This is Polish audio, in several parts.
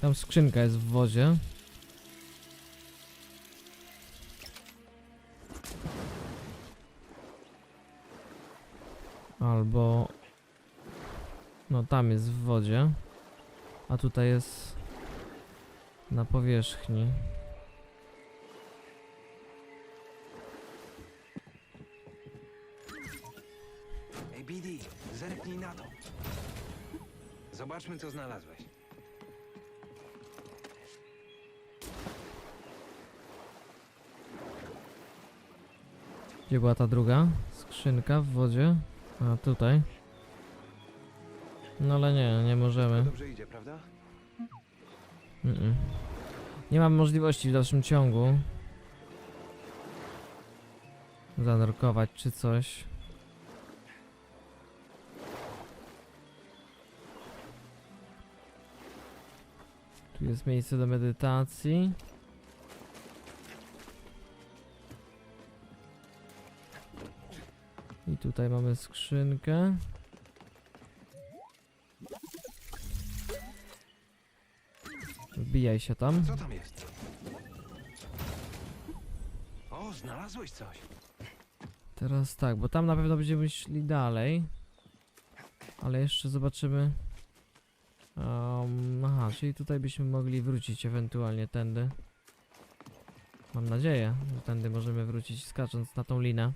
Tam skrzynka jest w wodzie. Albo... No tam jest w wodzie. A tutaj jest... Na powierzchni. Ej, BD, zerknij na to. Zobaczmy, co znalazłeś. Gdzie była ta druga? Skrzynka w wodzie? A tutaj. No ale nie, nie możemy. Dobrze idzie, prawda? Nie mam możliwości w dalszym ciągu zanurkować czy coś. Tu jest miejsce do medytacji. Tutaj mamy skrzynkę. Wbijaj się tam. Co tam jest? O, znalazłeś coś. Teraz tak, bo tam na pewno będziemy szli dalej. Ale jeszcze zobaczymy. Um, aha, czyli tutaj byśmy mogli wrócić ewentualnie tędy. Mam nadzieję, że tędy możemy wrócić skacząc na tą linę.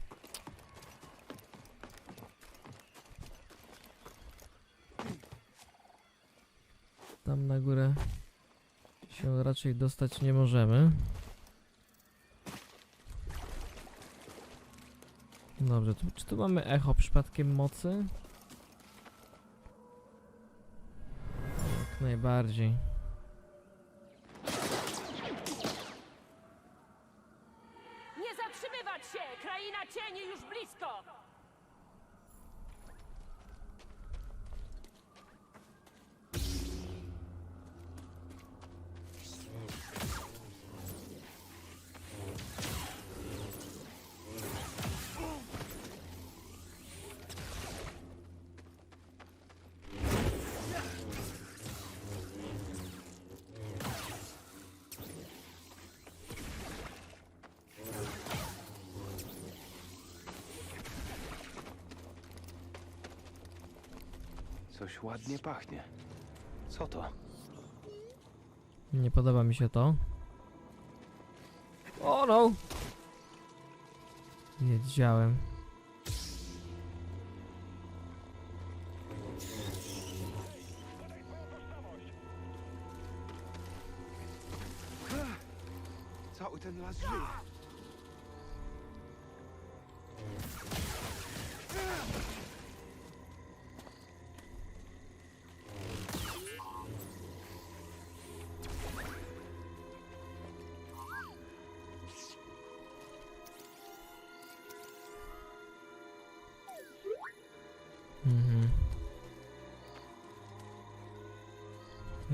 Tam na górę się raczej dostać nie możemy. Dobrze, tu, czy tu mamy echo przypadkiem mocy? Jak najbardziej. Coś ładnie pachnie. Co to? Nie podoba mi się to. O no! Wiedziałem.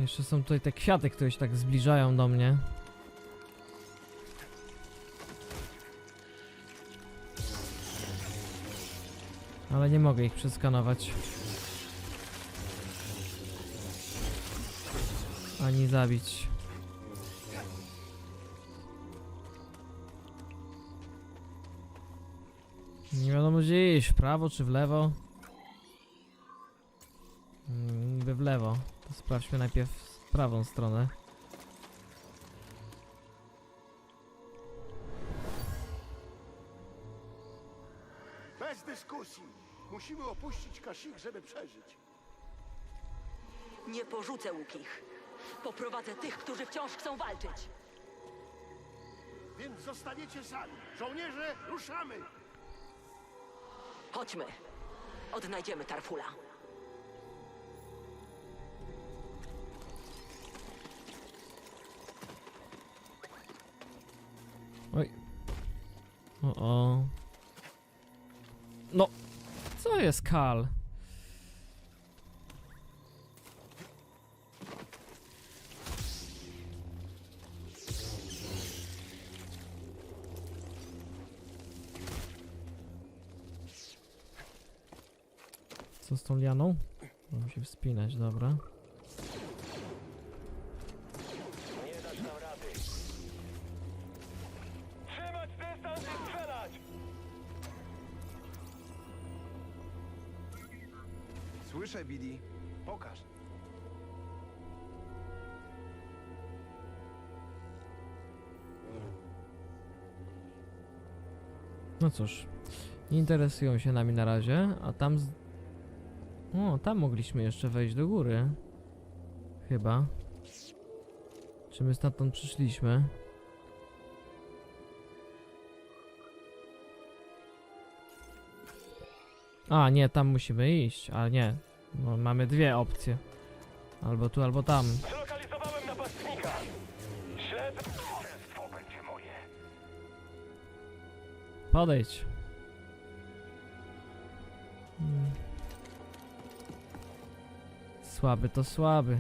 Jeszcze są tutaj te kwiaty, które się tak zbliżają do mnie. Ale nie mogę ich przeskanować. Ani zabić. Nie wiadomo gdzie iść, w prawo czy w lewo. Mm, Niby w lewo. To sprawdźmy najpierw prawą stronę. Bez dyskusji. Musimy opuścić Kasich, żeby przeżyć. Nie porzucę łukich. Poprowadzę tych, którzy wciąż chcą walczyć. Więc zostaniecie sami. Żołnierze, ruszamy! Chodźmy. Odnajdziemy Tarfula. O, o. No. Co jest Kal? Co z tą lianą? Mam się wspinać, dobra. No cóż, nie interesują się nami na razie, a tam... Z... O, tam mogliśmy jeszcze wejść do góry. Chyba. Czy my stamtąd przyszliśmy? A, nie, tam musimy iść, a nie. No, mamy dwie opcje. Albo tu, albo tam. Zlokalizowałem napastnika. Śledztwo Podejdź. Słaby to słaby.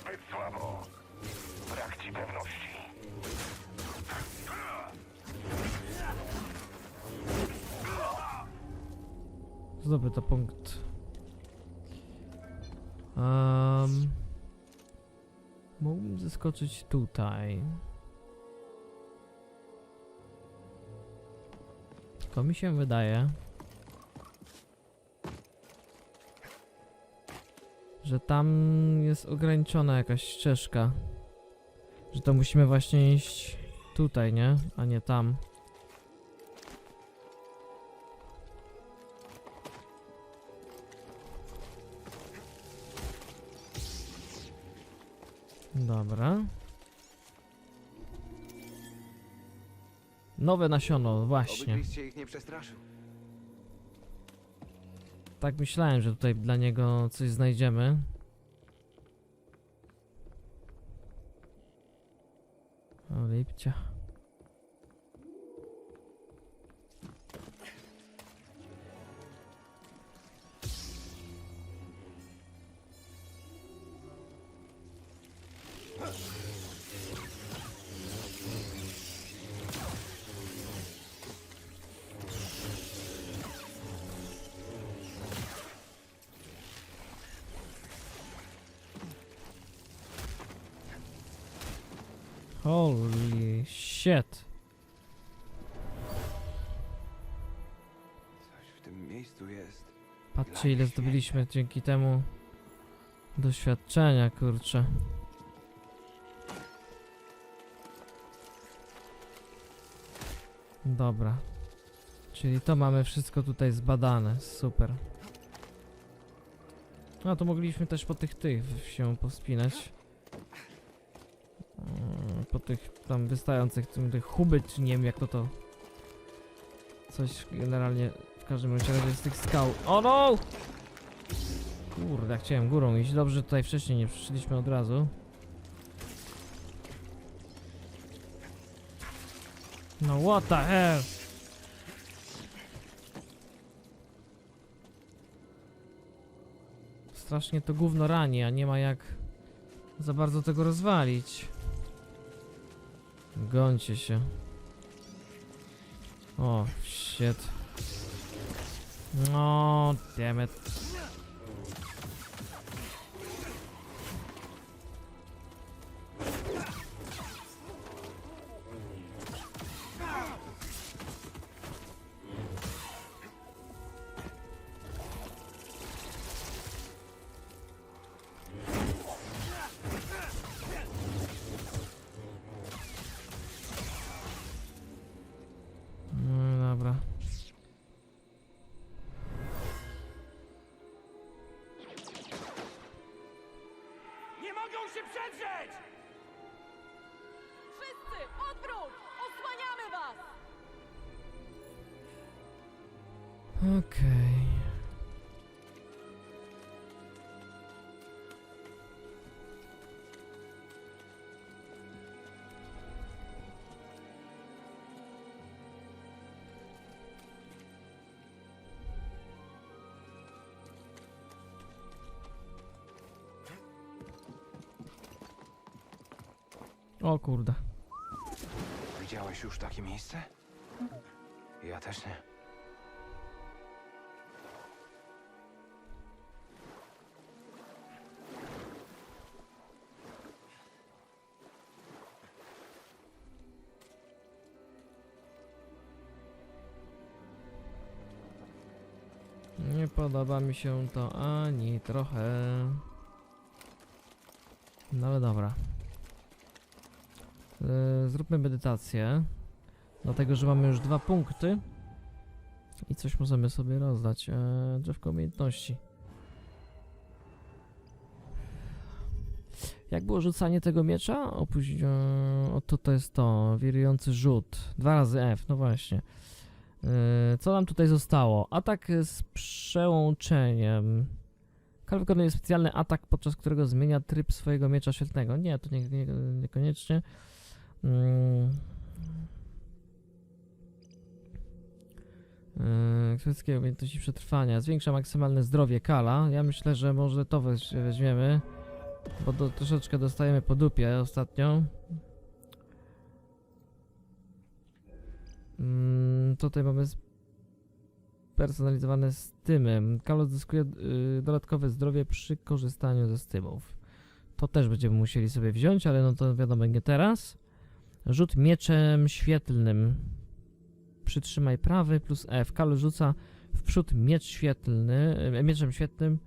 Zbyt słabo. Brak ci pewności. Punkt. Um, mógłbym zeskoczyć tutaj. Mi się wydaje, że tam jest ograniczona jakaś ścieżka. Że to musimy właśnie iść tutaj, nie? A nie tam. Dobra. Nowe nasiono, właśnie. Się ich nie przestraszył. Tak myślałem, że tutaj dla niego coś znajdziemy. O, lipcia. Holy shit. Coś w tym miejscu jest. Patrzcie ile zdobyliśmy dzięki temu doświadczenia, kurczę. Dobra. Czyli to mamy wszystko tutaj zbadane, super. No to mogliśmy też po tych tych się pospinać. Tych tam wystających, tych huby, czy nie wiem jak to to. Coś generalnie w każdym razie z tych skał. O no! Kurde, chciałem górą iść. Dobrze, tutaj wcześniej nie przyszliśmy od razu. No what the hell? Strasznie to gówno rani, a nie ma jak za bardzo tego rozwalić. Gońcie się. O, shit. No, damn się przedrzeć! Wszyscy, odwróć! Osłaniamy was! Okej. O kurde. Widziałeś już takie miejsce? Ja też nie. Nie podoba mi się to ani trochę. No ale dobra. Yy, zróbmy medytację. Dlatego, że mamy już dwa punkty. I coś możemy sobie rozdać. Eee, drzewko umiejętności. Jak było rzucanie tego miecza? Opóźnio... O, to, to jest to. Wirujący rzut. Dwa razy F, no właśnie. Yy, co nam tutaj zostało? Atak z przełączeniem. Kal wykonuje specjalny atak, podczas którego zmienia tryb swojego miecza świetlnego. Nie, to nie, nie, niekoniecznie. Mm. Yy, Kwestia umiejętności przetrwania. Zwiększa maksymalne zdrowie Kala. Ja myślę, że może to weź, weźmiemy. Bo do, troszeczkę dostajemy po dupie ostatnio. Mm, tutaj mamy personalizowane stymy. Kal odzyskuje y, dodatkowe zdrowie przy korzystaniu ze stymów. To też będziemy musieli sobie wziąć, ale no to wiadomo, nie teraz. Rzut mieczem świetlnym. Przytrzymaj prawy plus F. Kal rzuca w przód miecz świetlny, e, mieczem świetlnym,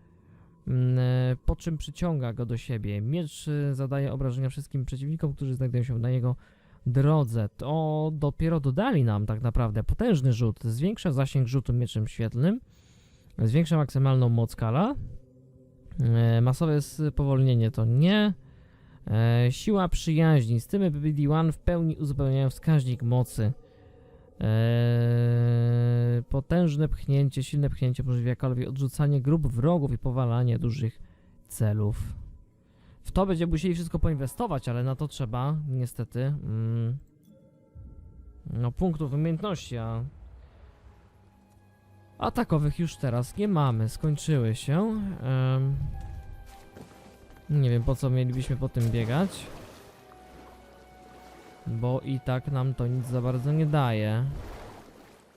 mm, e, po czym przyciąga go do siebie. Miecz e, zadaje obrażenia wszystkim przeciwnikom, którzy znajdują się na jego drodze. To dopiero dodali nam tak naprawdę potężny rzut. Zwiększa zasięg rzutu mieczem świetlnym, zwiększa maksymalną moc kala. E, masowe spowolnienie to nie. E, siła przyjaźni. Z tym BD1 w pełni uzupełniają wskaźnik mocy. Eee, potężne pchnięcie, silne pchnięcie umożliwia Kalowi odrzucanie grup wrogów i powalanie dużych celów. W to będziemy musieli wszystko poinwestować, ale na to trzeba niestety mm, no, punktów umiejętności, a a takowych już teraz nie mamy, skończyły się. Em, nie wiem po co mielibyśmy po tym biegać. Bo i tak nam to nic za bardzo nie daje.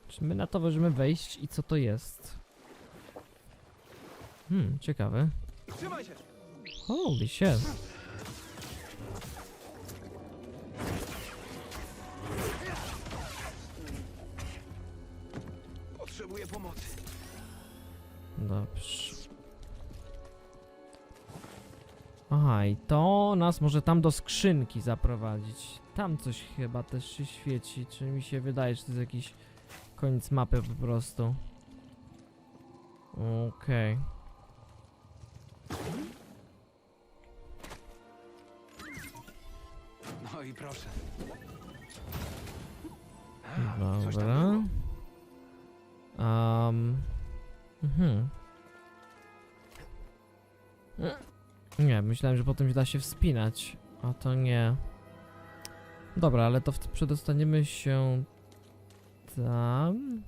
Czy my na to możemy wejść i co to jest? Hmm, ciekawe. Trzymaj się! Holy shit. Potrzebuję pomocy. Dobrze. Aha, i to nas może tam do skrzynki zaprowadzić. Tam coś chyba też się świeci. Czy mi się wydaje, że to jest jakiś koniec mapy po prostu. Okej. No i proszę. Dobra. Um. Mhm. Nie, myślałem, że potem da się wspinać, a to nie. Dobra, ale to przedostaniemy się tam.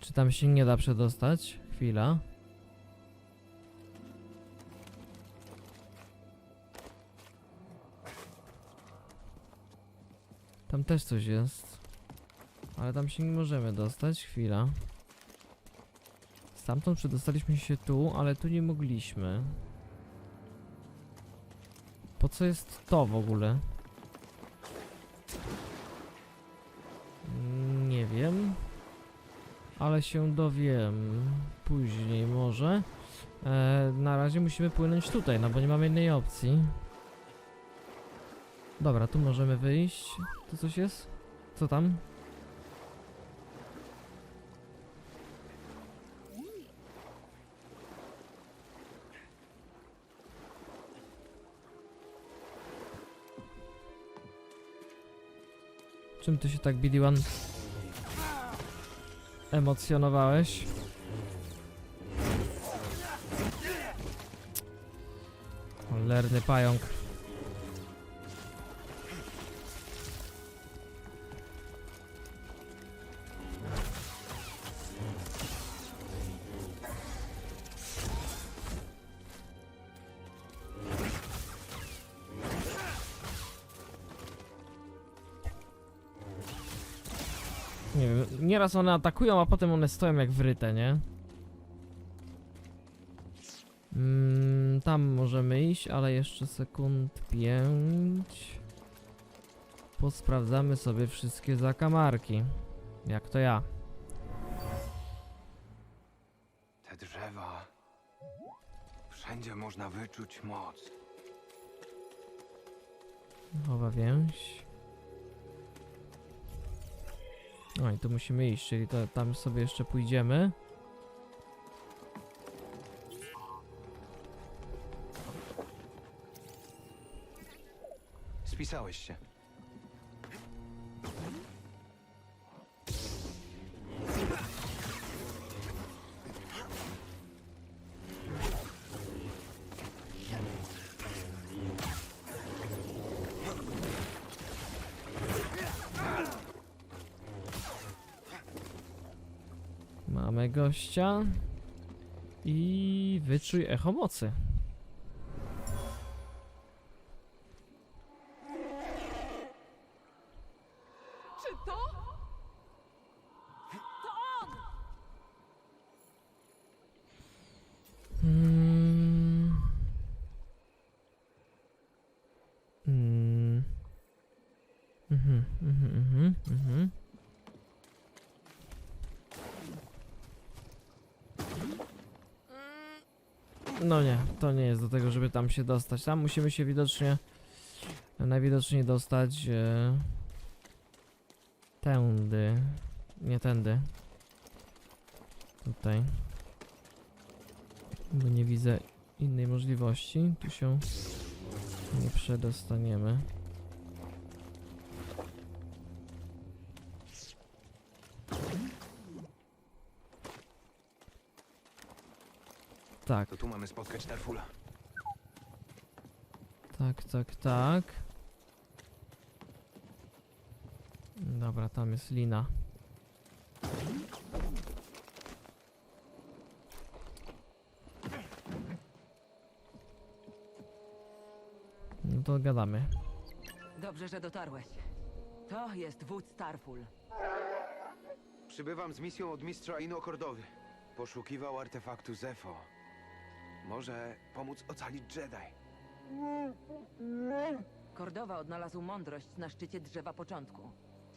Czy tam się nie da przedostać? Chwila. Tam też coś jest. Ale tam się nie możemy dostać. Chwila. Stamtąd przedostaliśmy się tu, ale tu nie mogliśmy. Po co jest to w ogóle? Nie wiem. Ale się dowiem później może. E, na razie musimy płynąć tutaj, no bo nie mamy innej opcji. Dobra, tu możemy wyjść. Tu coś jest? Co tam? Czym ty się tak, BD1, emocjonowałeś? Cholerny pająk. one atakują, a potem one stoją jak wryte, nie? Mm, tam możemy iść, ale jeszcze sekund 5. Posprawdzamy sobie wszystkie zakamarki. Jak to ja. Te drzewa. Wszędzie można wyczuć moc. Nowa więź. No i tu musimy iść, czyli to, tam sobie jeszcze pójdziemy. Spisałeś się. Gościa. I wyczuj echo mocy. Czy to? To on! Mm. Mm. Mhm, mhm, mhm, mhm. No nie, to nie jest do tego, żeby tam się dostać. Tam musimy się widocznie, najwidoczniej dostać e, tędy, nie tędy. Tutaj. Bo nie widzę innej możliwości. Tu się nie przedostaniemy. Tak, To tu mamy spotkać Tarfula. tak, tak, tak. Dobra, tam jest lina. No to gadamy. Dobrze, że dotarłeś. To jest wódz Tarful. Przybywam z misją od mistrza Ino Kordowy. Poszukiwał artefaktu Zefo. Może pomóc ocalić Jedi. Kordowa odnalazł mądrość na szczycie drzewa początku.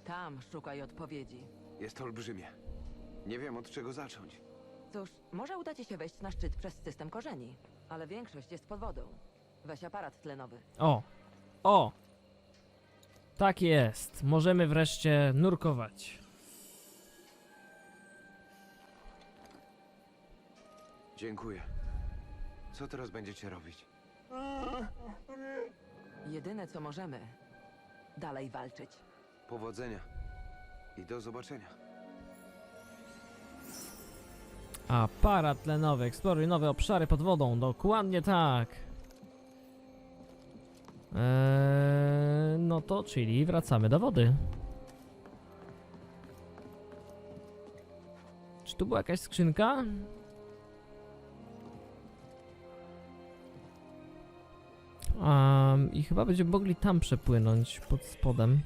Tam szukaj odpowiedzi. Jest olbrzymie. Nie wiem od czego zacząć. Cóż, może uda ci się wejść na szczyt przez system korzeni, ale większość jest pod wodą. Weź aparat tlenowy. O! O! Tak jest. Możemy wreszcie nurkować. Dziękuję. Co teraz będziecie robić? Jedyne co możemy, dalej walczyć. Powodzenia. I do zobaczenia. Aparat tlenowy. Eksploruj nowe obszary pod wodą. Dokładnie tak. Eee, no to czyli wracamy do wody. Czy tu była jakaś skrzynka? Um, I chyba będziemy mogli tam przepłynąć pod spodem.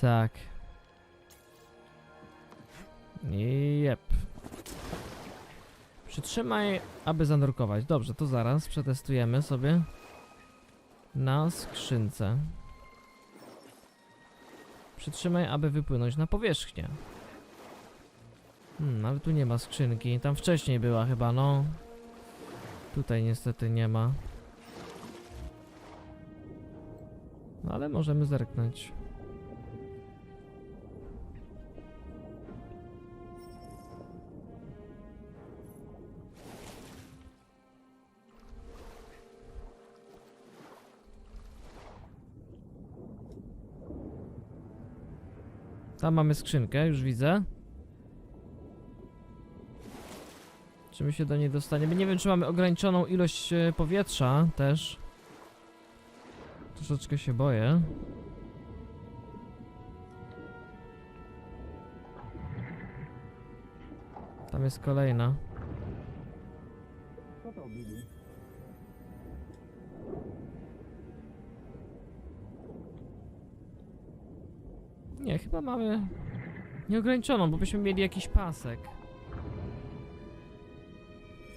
Tak. Jep. Przytrzymaj, aby zanurkować. Dobrze, to zaraz przetestujemy sobie na skrzynce. Przytrzymaj, aby wypłynąć na powierzchnię. Hmm, ale tu nie ma skrzynki. Tam wcześniej była chyba, no. Tutaj niestety nie ma. No ale możemy zerknąć. Tam mamy skrzynkę, już widzę. Czy my się do niej dostaniemy? Nie wiem, czy mamy ograniczoną ilość e, powietrza też. Troszeczkę się boję. Tam jest kolejna. Nie, chyba mamy nieograniczoną, bo byśmy mieli jakiś pasek.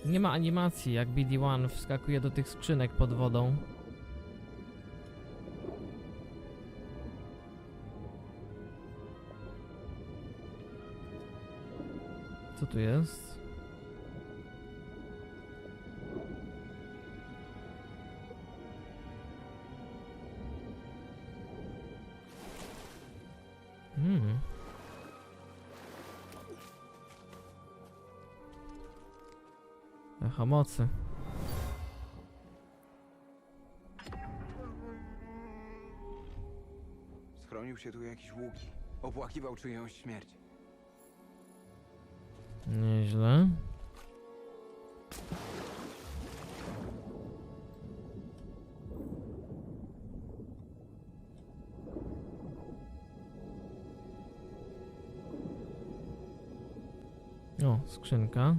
Nie ma animacji, jak BD-1 wskakuje do tych skrzynek pod wodą. Co tu jest? Hmm. Echa mocy. Schronił się tu jakiś łuki. Opłakiwał czyjąś śmierć. Nieźle. O, skrzynka.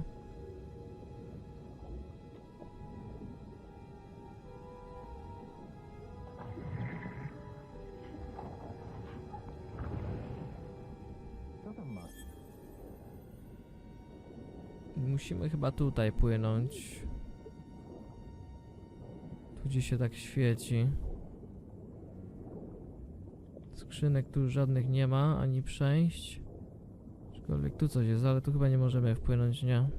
Musimy chyba tutaj płynąć. Tu gdzie się tak świeci. Skrzynek tu żadnych nie ma, ani przejść. Aczkolwiek tu coś jest, ale tu chyba nie możemy wpłynąć, nie?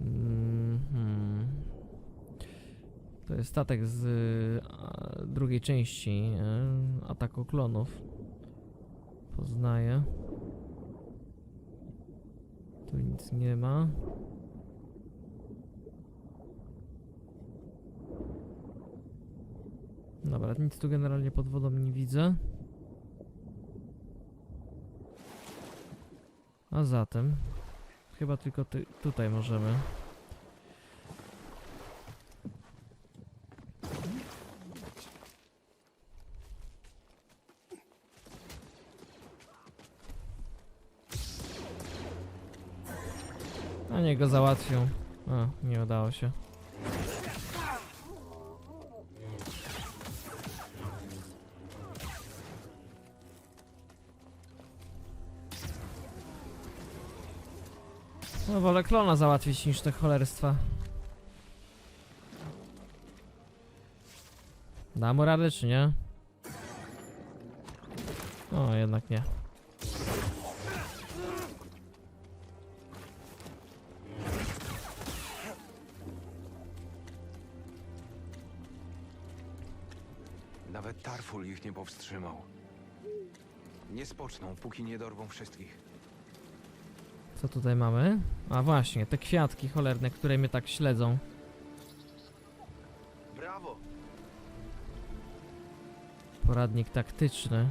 Mhm. To jest statek z drugiej części ataku klonów. Poznaję. Tu nic nie ma. Dobra, nic tu generalnie pod wodą nie widzę. A zatem chyba tylko ty, tutaj możemy. Go załatwią. A, nie udało się. No wolę klona załatwić niż te cholerstwa. Da mu radę czy nie? O, jednak nie. Tarful ich nie powstrzymał. Nie spoczną, póki nie dorwą wszystkich. Co tutaj mamy? A właśnie, te kwiatki cholerne, które mnie tak śledzą. Brawo! Poradnik taktyczny.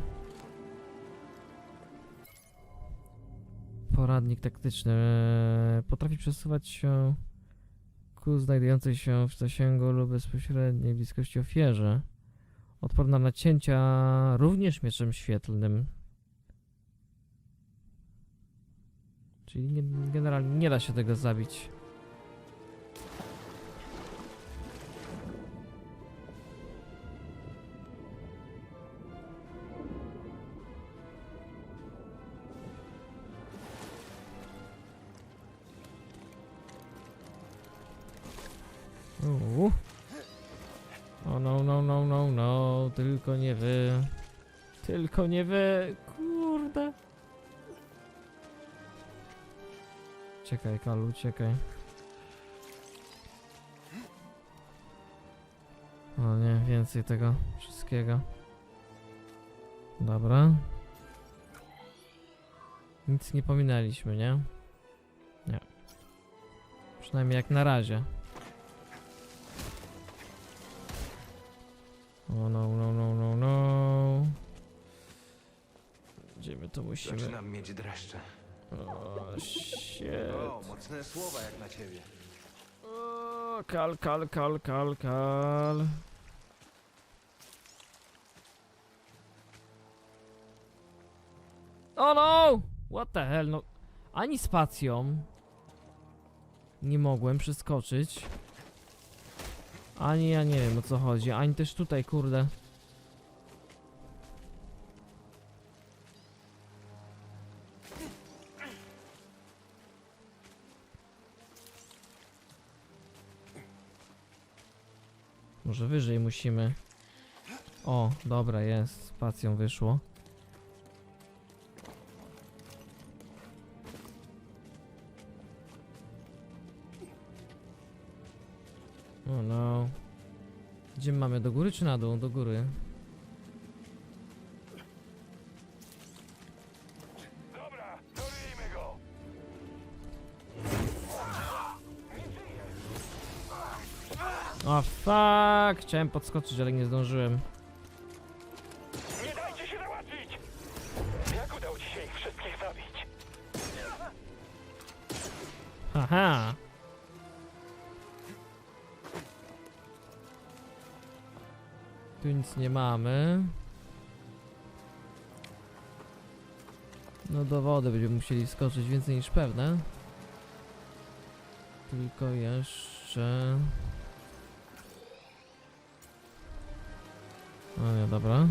Poradnik taktyczny. Eee, Potrafi przesuwać się ku znajdującej się w zasięgu lub bezpośredniej bliskości ofierze. Odporna na cięcia również mieczem świetlnym. Czyli nie, generalnie nie da się tego zabić. Uuu. O no, no, no, no, no, tylko nie wy. Tylko nie wy, kurde. Czekaj, Kalu, czekaj. O nie, więcej tego wszystkiego. Dobra. Nic nie pominęliśmy, nie? Nie. Przynajmniej jak na razie. O no, no, no, no, To musimy? Zaczynam mieć dreszcze. O, shit. O, mocne słowa jak na ciebie. O, kal, kal, kal, kal, kal. O no! What the hell, no. Ani spacją nie mogłem przeskoczyć. Ani ja nie wiem o co chodzi, ani też tutaj, kurde. Może wyżej musimy. O, dobra, jest. Spacją wyszło. O no. Gdzie mamy? Do góry czy na dół? Do góry. Fuck! Chciałem podskoczyć, ale nie zdążyłem. Nie dajcie się załatwić! Jak udało ci się ich wszystkich zabić? Haha! Tu nic nie mamy. No do wody będziemy musieli skoczyć więcej niż pewne. Tylko jeszcze... O nie, dobra.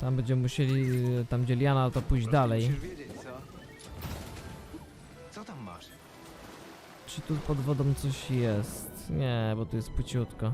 Tam będziemy musieli, tam gdzie Liana, to pójść dalej. Musisz wiedzieć, co? Co tam masz? Czy tu pod wodą coś jest? Nie, bo tu jest płyciutko.